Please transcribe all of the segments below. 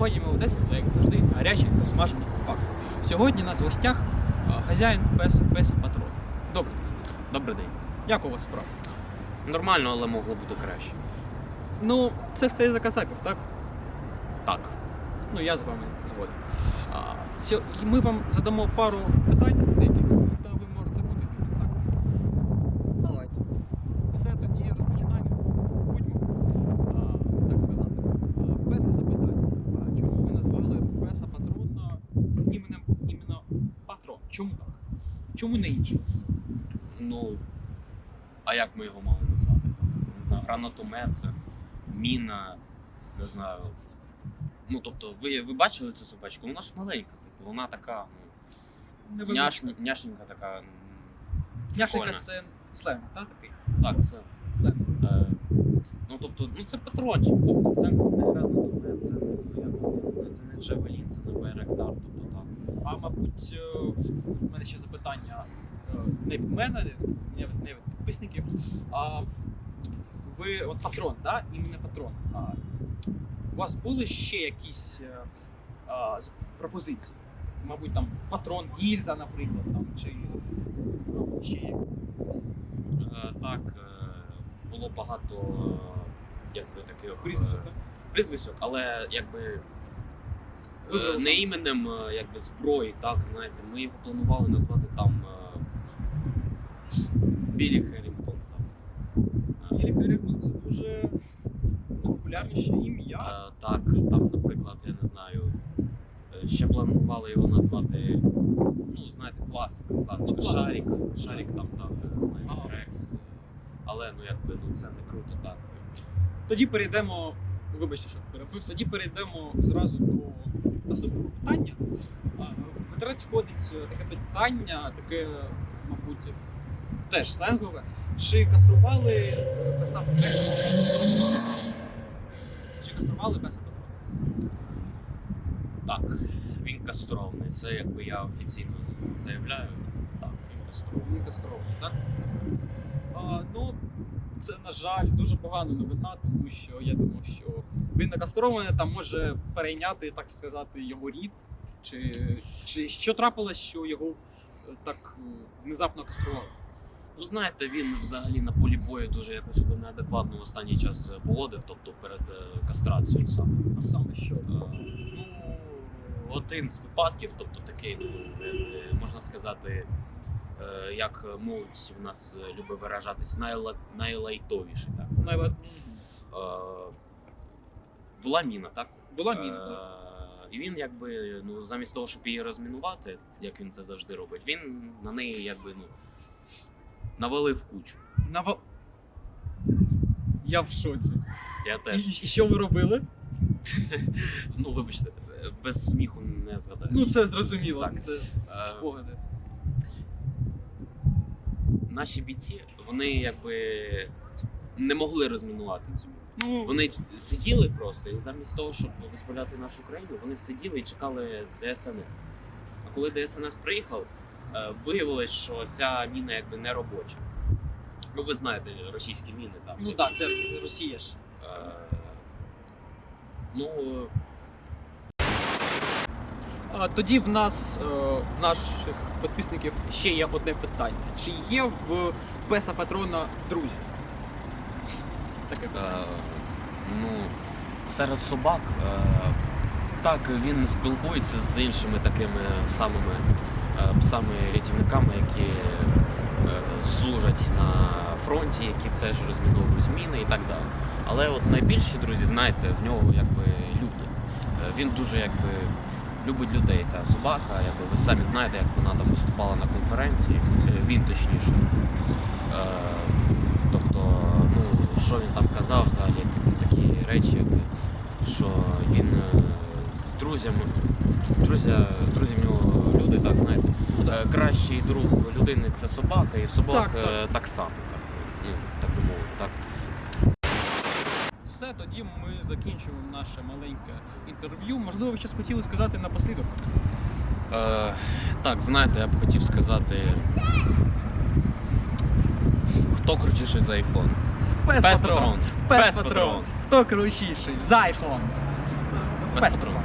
Сьогодні ми в Одесі, як завжди, гарячі посмажені факти. Сьогодні у нас в гостях хазяїн пес, песа патрон. Добре, Добрий день. як у вас справа? Нормально, але могло бути краще. Ну, це все із-за казаків, так? Так. Ну, я з вами згоден. Ми вам задамо пару питань, деяких, та ви можете бути вільним, так? Давайте. Все, тоді розпочинаємо. Будьмо. А, так сказати. А, перше запитання. А, чому ви назвали песа патрона іменем іменно патрон? Чому так? Чому не інше? Ну. А як ми його мали назвати? Не знаю, гранатомет, міна, не знаю. Ну, тобто, ви, ви бачили цю собачку? Вона ж маленька, типу, вона така, ну, няш, няшненька така. прикольна. це сленг, так? Такий? Так, це. Сленг. Е, ну, тобто, ну це патрончик, тобто це не гранатомет, це не, ну, я думаю, це не Джавелін, це не Байрактар, тобто так. А мабуть, е, в мене ще запитання е, не від мене, не від, не від підписників. А ви от патрон, да? іменно патрон. А, у вас були ще якісь е, а, пропозиції? Мабуть, там патрон гільза, наприклад, там, чи ну, ще як. Так, було багато якби таких прізвиськок, але якби. Не іменем е, якби зброї, так, знаєте, ми його планували назвати там е, Білі Херрінгтон. Там. Е, Ілі Перегун, це дуже популярніше ім'я. Е, так, там, наприклад, я не знаю. е, Ще планували його назвати. Ну, знаєте, класика, класика. Ну. Шарік. Шарік там, так, знаєте. Рекс. Але ну якби ну це не круто так. Тоді перейдемо. Вибачте, що перебив. Тоді перейдемо зразу до наступного питання. А, В ходить е, таке питання, таке, мабуть, теж сленгове. Чи кастрували песа Чи кастрували песа Петро? Так, він кастрований. Це якби я офіційно заявляю. Так, він кастрований. Він кастрований, так? А, ну, це, на жаль, дуже погана новина, тому що я думав, що він кастрований, там може перейняти, так сказати, його рід. Чи, чи що трапилось, що його е, так е, внезапно кастрували? Ну знаєте, він взагалі на полі бою дуже якось себе неадекватно в останній час е, поводив, тобто перед кастрацією саме. А саме що? Е, Ну, один з випадків, тобто такий, ну, можна сказати, як молодь в нас е, любить виражатись, найла- найлайтовіший. Так. Найла- Е, Була міна, так? Була міна. Е, так? І він якби ну замість того, щоб її розмінувати, як він це завжди робить, він на неї якби ну навалив кучу. Нава... Я в шоці. Я теж, і що ви робили? ну вибачте, без сміху не згадаю. Ну, це зрозуміло. Так. Це Е, спогади. Наші бійці, вони якби не могли розмінувати цю. Ну, Вони сиділи просто і замість того, щоб визволяти нашу країну, вони сиділи і чекали ДСНС. А коли ДСНС приїхав, е, виявилось, що ця міна якби не робоча. Ну, ви знаєте, російські міни там. ну так, це Росія ж. Е, Ну, Тоді в нас, е, в наших підписників, ще є одне питання. Чи є в Песа Патрона друзі? Таке питання. е, ну, серед собак, е, так, він спілкується з іншими такими самими е, псами-рятівниками, які служать на фронті, які теж розміновують міни і так далі. Але от найбільші друзі, знаєте, в нього якби люди. Він дуже якби любить людей. Ця собака, якби ви самі знаєте, як вона там виступала на конференції, е, він точніше. Е, Тобто, ну, що він там казав взагалі, типу, такі речі, якби, що він е, з друзями, друзі, друзі в нього люди, так знаєте, кращий друг людини це собака, і собак Так, е, так само, так, ну, так би мовити, так. Все, тоді ми закінчуємо наше маленьке інтерв'ю. Можливо, ви щось хотіли сказати напослідок? Е, так, знаєте, я б хотів сказати. Хто крутіший за iPhone? Пес, Пес Патрон. Патрон. Пес Пес Патрон. Патрон. Хто кручіший? За iPhone. Без патрону.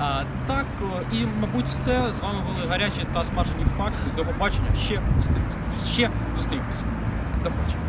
А, так, о, і, мабуть, все. З вами були гарячі та смажені факти. До побачення. Ще, встр- ще зустрінемося. До побачення.